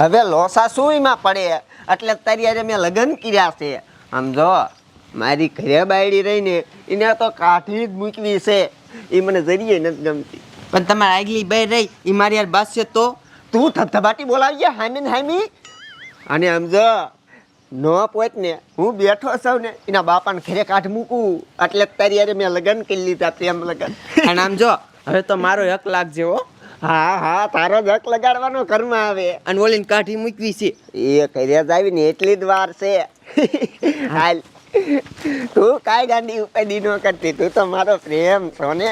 હવે લોસા સુઈમાં પડે. એટલે અત્યારે મેં લગ્ન કર્યા છે. આમ જો મારી ઘરે બાયડી રહીને એને તો કાઠી જ મૂકવી છે. એ મને જરીએ નથી ગમતી. પણ તમારે આગલી બે રહી એ મારી યાર બાસ છે તો? તું ધબધબાટી બોલાવીએ હામી ને હામી. અને આમ જો નો પોત ને હું બેઠો છું ને એના બાપાને ઘરે કાઢ મૂકું. એટલે તારી મેં લગ્ન કરી લીધા પ્રેમ લગ્ન. અને આમ જો હવે તો મારો હક લાગજે હો હા હા તારો જક લગાડવાનો કર્મ આવે. અને ઓલીને કાઠી મૂકવી છે. એ કર્યા જ આવીને એટલી જ વાર છે. હાલ. તું કાંઈ ગાંડી ઉપાડી ન કરતી તું તો મારો પ્રેમ છો ને.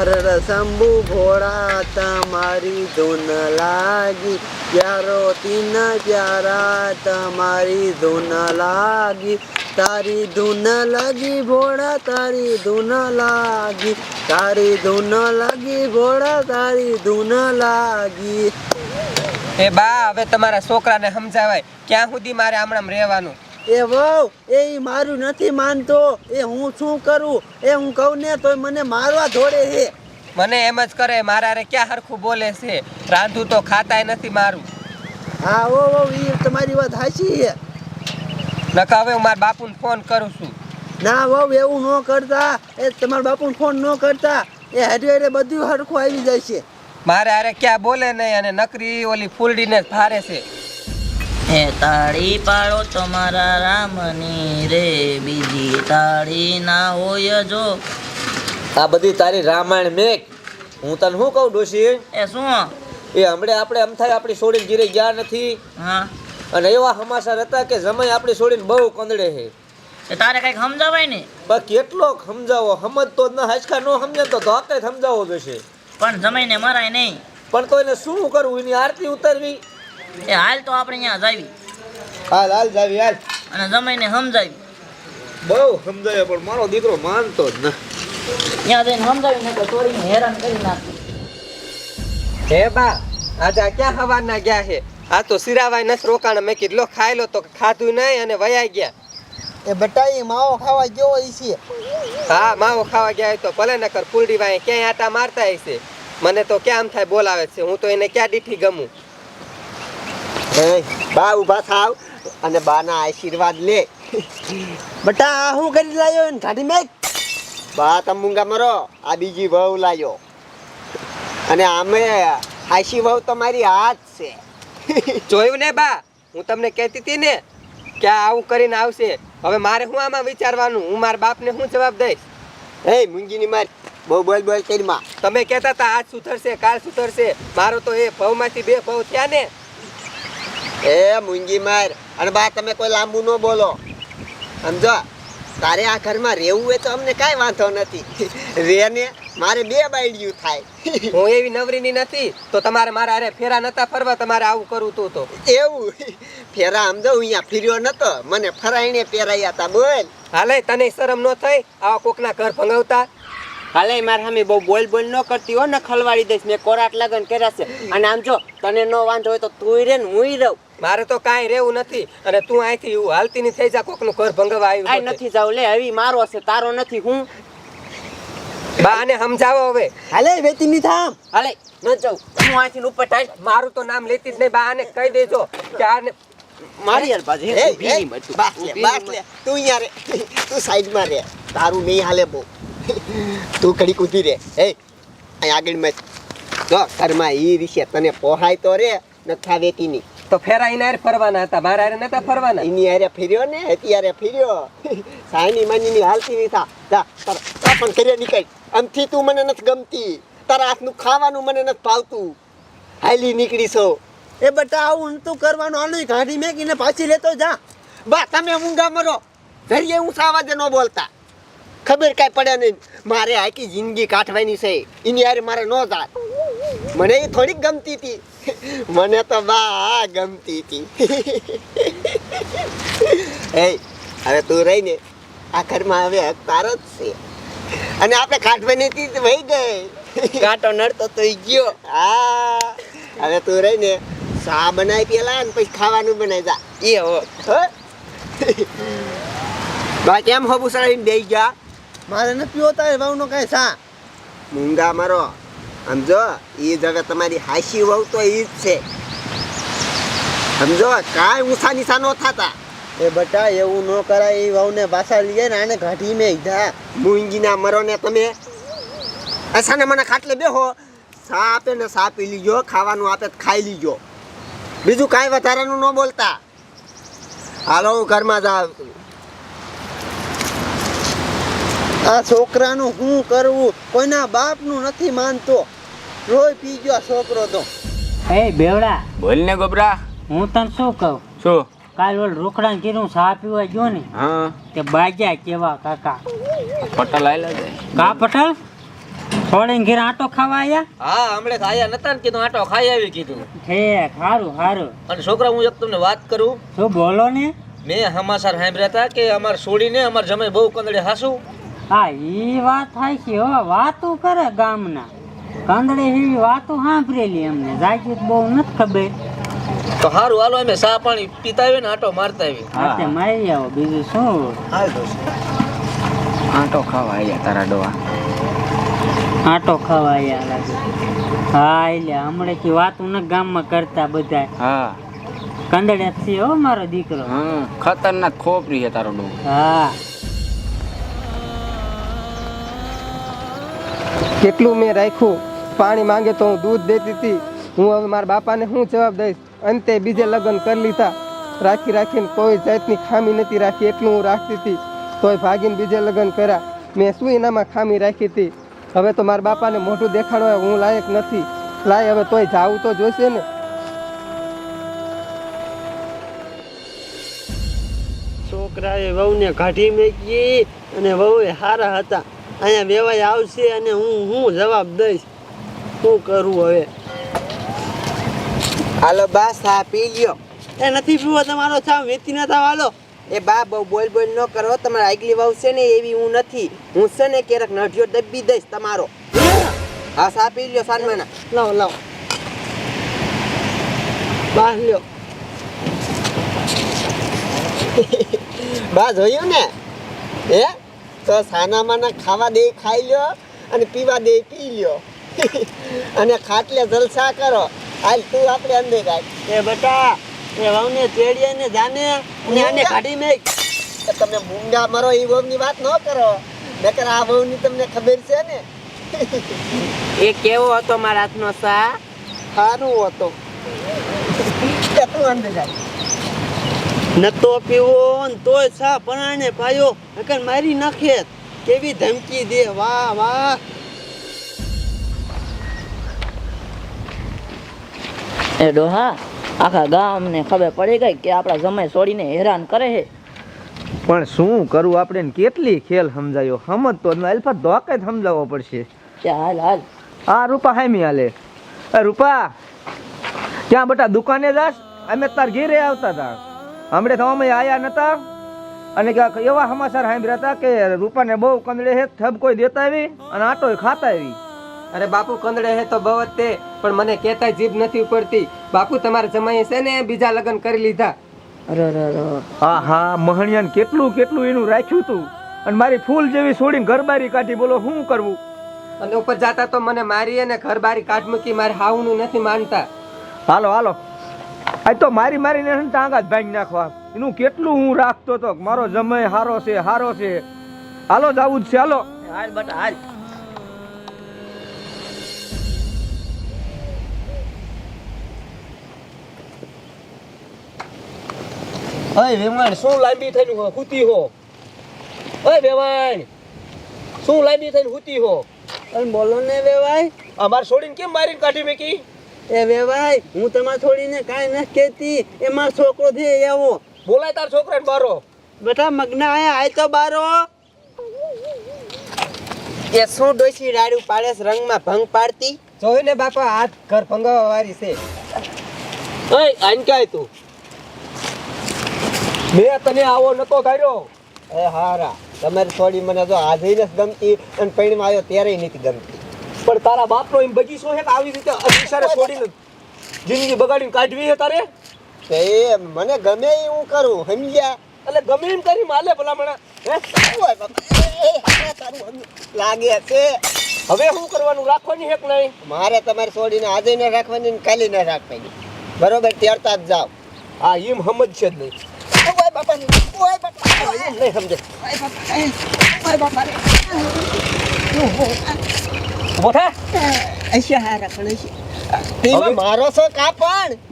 અરે શંભુ ભોળા તમારી ધૂન લાગી. પ્યારો તીન પ્યારા તમારી ધૂન લાગી. તારી ધૂન લાગી ભોળા તારી ધૂન લાગી. તારી ધૂન લાગી ભોળા તારી ધૂન લાગી. એ બા, હવે તમારા છોકરાને સમજાવાય. ક્યાં સુધી મારે આમણામ રહેવાનું? એ વહુ એ મારું નથી માનતો. એ હું શું કરું? એ હું કહું ને તોય મને મારવા ધોડે છે. મને એમ જ કરે મારા હારે ક્યાં હરખું બોલે છે? રાંધું તો ખાતાય નથી મારું. હા ઓ ઓ ઈ તમારી વાત સાચી છે. નકા હવે હું મારા બાપુને ફોન કરું છું. ના વહુ એવું ન કરતા. એ તમારા બાપુને ફોન ન કરતા. એ હારે હારે બધું હરખું આવી જાય છે. મારે હારે ક્યાં બોલે નહીં અને નકરી ઓલી ફૂલડીને ભારે છે. એ તાળી પાડો તમારા રામની રે બીજી તાળી ના હોય જો. આ બધી તારી રામાયણ મેક. હું તને શું કહું ડોશી? એ શું? એ હમણે આપણે એમ થાય આપણી છોડીને ગીરે ગયા નથી. હા. અને એવા સમાચાર હતા કે જમાઈ આપણી છોડીને બહુ કંદડે છે. એ તારે કંઈક સમજાવાય ને? બસ કેટલો સમજાવો. સમજતો ન હાચકા ન સમજે તો ધોકે સમજાવવો જોશે. પણ જમાઈને મરાય નહીં. પણ કોઈને શું કરવું? એની આરતી ઉતારવી. એ હાલ તો આપણે અહીંયા જાવી. હાલ હાલ જાવી હાલ. અને જમાઈને સમજાવી. બહુ સમજાય પણ મારો દીકરો માનતો જ ના ત્યાં જઈને સમજાવી ને ચોરીને હેરાન કરી નાખી. હે બા આજે આ ક્યાં હવાના ગયા છે? આ તો સિરાવાય નથી રોકાણ. મેં કીધું લો ખાઈ લો તો ખાધું નહીં અને વયા ગયા. એ બટાઈ માવો ખાવા જેવો છે. હા માવો ખાવા ગયા હોય તો ભલે નકર ફૂલડી વાય ક્યાંય આટા મારતા હશે મને તો કેમ થાય બોલાવે છે? હું તો એને ક્યાં દીઠી ગમું? બા ઊભા થાવ અને બાના આશીર્વાદ લે. બટા હું કરી લાયો ને? કાઢી મેં બા, તમે મૂંગા મરો. આ બીજી વહુ લાયો. અને આમે આશી વહુ તમારી હાથ છે. જોયું ને બા? હું તમને કહેતી હતી ને કે આવું કરીને આવશે. હવે મારે હું આમાં વિચારવાનું? હું મારા બાપને શું જવાબ દઈશ? એ મૂંગીની મારી. બહુ બોલ બોલ કરી તમે કહેતા હતા, આજ સુધરશે, કાલ સુધરશે. મારો તો એ ભવમાંથી બે ભવ થયા ને. એ મૂંગી માર. અને બા તમે કોઈ લાંબુ ન બોલો. સમજો? તારે આ ઘરમાં રહેવું હોય તો અમને કાંઈ વાંધો નથી. રેને મારે બે બાયડિયું થાય. હું એવી નવરીની નથી તો તમારે મારા અરે ફેરા નતા ફરવા તમારે આવું કરવું તું તો. એવું? ફેરા સમજો અહીંયા ફર્યો નતો. મને ફરાઈને પહેરાયા હતા બોલ. હાલે તને શરમ ન થઈ? આવા કોકના ઘર ભંગાવતા? હાલે મારા સામે બહુ બોલ બોલ ન કરતી હો ને ખલવાડી દઈશ. મેં કોરાટ લગન કર્યા છે. અને આમ જો તને ન વાંધો હોય તો તું રે ને હું રહું. મારે તો કાંઈ રહેવું નથી અને તું અહીંથી એવું હાલતી ની થઈ જા કોકનું ઘર ભંગવા આવ્યું આવ્યું નથી જાવ લે હવે મારો છે તારો નથી હું? બા આને સમજાવો હવે. હાલે વેતી ની થામ. હાલે ન જાઉં હું અહીંથી ઉપર થાય મારું તો નામ લેતી જ નહીં બા આને કહી દેજો કે આને મારી યાર બાજુ એ, એ, બાસ લે, બાસ લે. તું અહીંયા રે તું સાઈડમાં રે. તારું નહીં હાલે બહુ. તું કડી કૂદી રે. હે અહીં આગળ મત. તો ઘરમાં ઈ વિશે તને પોહાય તો રે નથા વેતી ની તો ફેરા એના હારે ફરવાના હતા. મારા હારે નતા ફરવાના. એની હારે ફર્યો ને અત્યારે ફેર્યો. સાયની માની હાલતી રીતા જા તાર પણ ઘરે નીકળ. આમથી તું મને નથી ગમતી. તારા હાથનું ખાવાનું મને નથી ભાવતું હાલી નીકળી છો. એ બટા આવું તું કરવાનું આલું ગાડી મેકીને પાછી લેતો જા. બા તમે ઊંઘા મરો. ઘડીએ હું સાવાજે ન બોલતા. ખબર કાંઈ પડે નહીં. મારે આખી જિંદગી કાઢવાની છે. એની હારે મારે ન જાય. મને એ થોડીક ગમતી હતી. મને તો બા ગમતી હતી. એ હવે તું રહીને આ ઘરમાં હવે તારો જ છે. અને આપણે કાઢવાની હતી તો વહી ગઈ. કાંટો નડતો તો ઈ ગયો. હા હવે તું રહીને ચા બનાવી પેલા ને પછી ખાવાનું બનાવી જા. એ હો? બા કેમ હોબુ સળાઈને દઈ ગયા? મારે નથી પીવો તારે વાવનો કાંઈ સા. મૂંગા મારો. સમજો એ જગત તમારી હાસી વહુ તો એ જ છે. સમજો કાંઈ ઊંચા નીચા ન થતા. એ બટા, એવું ન કરાય એ વહુને પાછા લઈએ ને આને કાઢી મેં ઈધા મૂંગીના મરો ને તમે. અસાને મને ખાટલે બેહો. સા આપે ને સા પી લીજો, ખાવાનું આપે ખાઈ લીજો. બીજું કાંઈ વધારાનું ન બોલતા. હાલો, હું ઘરમાં છું. આ છોકરાનું શું કરવું? કોઈના બાપનું નથી માનતો. રોય પી ગયો આ છોકરો તો. એ બેવડા બોલ ને ગોબરા. હું તને શું કહું? શું? કાલ ઓલ રોકડા કીધું સા પીવા ગયો ને હા. તે બાજા કેવા કાકા. પટલ આયલા છે. કા પટલ? થોડી ઘેર આટો ખાવા આયા? હા હમણે આયા નતા ને કીધું આટો ખાઈ આવી કીધું. હે સારું સારું અને છોકરા હું એક તમને વાત કરું. શું બોલો ને? મેં હમાસાર સાંભળ્યા હતા કે અમાર છોડીને અમાર જમાઈ બહુ કંદડે હાસુ. હા ઈ વાત થાય છે હો વાતું કરે ગામના. કંદડે એવી વાતો સાંભળેલી અમને જાગી બહુ નથી ખબર. તો સારું હાલો અમે સા પાણી પીતા આવીએ ને આટો મારતા આવીએ. હાથે મારી આવો બીજું શું? આંટો ખાવા આવ્યા તારા ડોવા આટો ખાવા આવ્યા લાગે. હા એટલે હમણાંથી વાત ન ગામમાં કરતા બધા હા. કંદડે છે હો મારો દીકરો. હા ખતરનાક ખોપરી છે તારો ડોવો હા. કેટલું મેં રાખ્યું? પાણી માંગે તો હું દૂધ દેતી હતી. હું હવે મારા બાપાને શું જવાબ દઈશ? અંતે બીજે લગ્ન કરી લીધા. રાખી રાખીને કોઈ જાતની ખામી નથી રાખી, એટલું હું રાખતી હતી. તોય ભાગીને બીજે લગ્ન કર્યા. મેં શું એનામાં ખામી રાખી હતી? હવે તો મારા બાપાને મોઢું દેખાડવા હું લાયક નથી. લાય, હવે તોય જાવું તો જોઈશે ને. છોકરાએ વહુને કાઢી મેકી અને વહુએ સારા હતા. અહીંયા વેવાય આવશે અને હું હું જવાબ દઈશ. શું કરું હવે? હાલો બા સા પી લ્યો. એ નથી પીવો તમારો ચા વેચી નતા હાલો. એ બા બહુ બોલ બોલ ન કરો તમારા આગલી વાવશે છે ને એવી હું નથી. હું છે ને ક્યારેક નઢિયો દબી દઈશ તમારો. હા સા પી લ્યો સાનમાના લાવ લાવ. બા લ્યો. બા જોયું ને? હે? તો સાના માના ખાવા દે ખાઈ લ્યો અને પીવા દે પી લ્યો. અને ખાટલે જલસા કરો. હાલ તું આપણે અંદર કાઢ એ બેટા એ વહુને ચેડીએ ને જાને અને આને કાઢી મેક. તમે મૂંગા મરો એ વહુની વાત ન કરો. નકર આ વહુની તમને ખબર છે ને. એ કેવો હતો મારા હાથનો સા? સારું હતો. તું અંદર નતો પીવો ને તોય સા પરાણે પાયો. નકર મારી નાખે. કેવી ધમકી દે. વાહ વાહ. એ ડોહા આખા ગામને ખબર પડી ગઈ કે આપણા સમય છોડીને હેરાન કરે છે. પણ શું કરવું આપણે કેટલી ખેલ સમજાયો? સમજ તો અલ્ફા ધોકે જ સમજાવવો પડશે. હાલ હાલ. આ રૂપા હામી હાલે. રૂપા ક્યાં બટા દુકાને જાસ અમે તાર ઘેરે આવતા હતા હમણે તો અમે આયા નતા. અને એવા સમાચાર સાંભળ્યા હતા કે રૂપાને બહુ કંદડે હે થબ કોઈ દેતા આવી અને આટોય ખાતા આવી. અરે બાપુ કંદડે હે તો બહુ તે પણ મને કહેતા જીભ નથી પડતી બાપુ તમારા જમાઈએ છે ને બીજા લગ્ન કરી લીધા. અરે હા હા મહણિયાને કેટલું કેટલું એનું રાખ્યું તું. અને મારી ફૂલ જેવી છોડીને ઘરબારી કાઢી બોલો શું કરવું? અને ઉપર જાતા તો મને મારી અને ઘરબારી કાઢ મૂકી મારે હાવનું નથી માનતા. હાલો હાલો. આ તો મારી મારીને ટાંગા જ ભાંગી નાખવા એનું કેટલું હું રાખતો તો મારો જમય હારો છે હારો છે. હાલો જાવું જ છે હાલો. હાલ બટ હાલ. અય વેવાણ શું લાંબી થઈને હુતી હો? અય વેવાણ શું લાંબી થઈને હુતી હો? બોલો ને વેવાય અમાર છોડીને કેમ મારીને કાઢી મેકી? એ વેવાય હું તમારે છોડીને કાંઈ નથી કહેતી. એ મારો છોકરો છે એવો બોલાય તાર છોકરાને બારો. બેટા મગના આયા આય તો બારો. એ શું ડોસી રાડું પાડેસ રંગમાં ભંગ પાડતી? જોયું ને બાપા હાથ ઘર ભંગાવા વાળી છે. અય આઈન કાય તું મેં તને આવો નતો કર્યો એ હારા. તમારી છોડી મને જો આજે નથી ગમતી અને પૈણમાં આવ્યો ત્યારે નથી ગમતી. પણ તારા બાપનો એમ બગીચો છે કે આવી રીતે અતિસારે છોડીને જિંદગી બગાડીને કાઢવી છે તારે? એ મને ગમે એ હું કરું સમજ્યા? એટલે ગમે એમ કરી માલે હે? એ, તારું લાગે છે. હવે શું કરવાનું? રાખવાની હેક નહીં? મારે તમારે છોડીને આજે ન રાખવાની ને કાલે ન રાખવાની. બરોબર ત્યારતા જ જાઓ. આ એમ સમજશે જ નહીં. ઓય બાપા ઓય નહીં સમજે ઓય મારો છો કા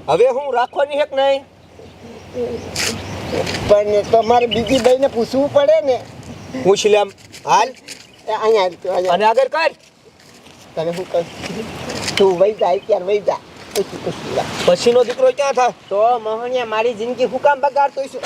હવે હું રાખવાની હેક નહીં? પણ તમારે બીજી ભાઈને પૂછવું પડે ને. પૂછ લે હાલ. એ અહીંયા અને આગળ કર. તને શું કર તું વહી જા અત્યારે વહી જા. પછીનો દીકરો ક્યાં થાય? તો મોહનિયા મારી જિંદગી હું કામ બગાડતો છું?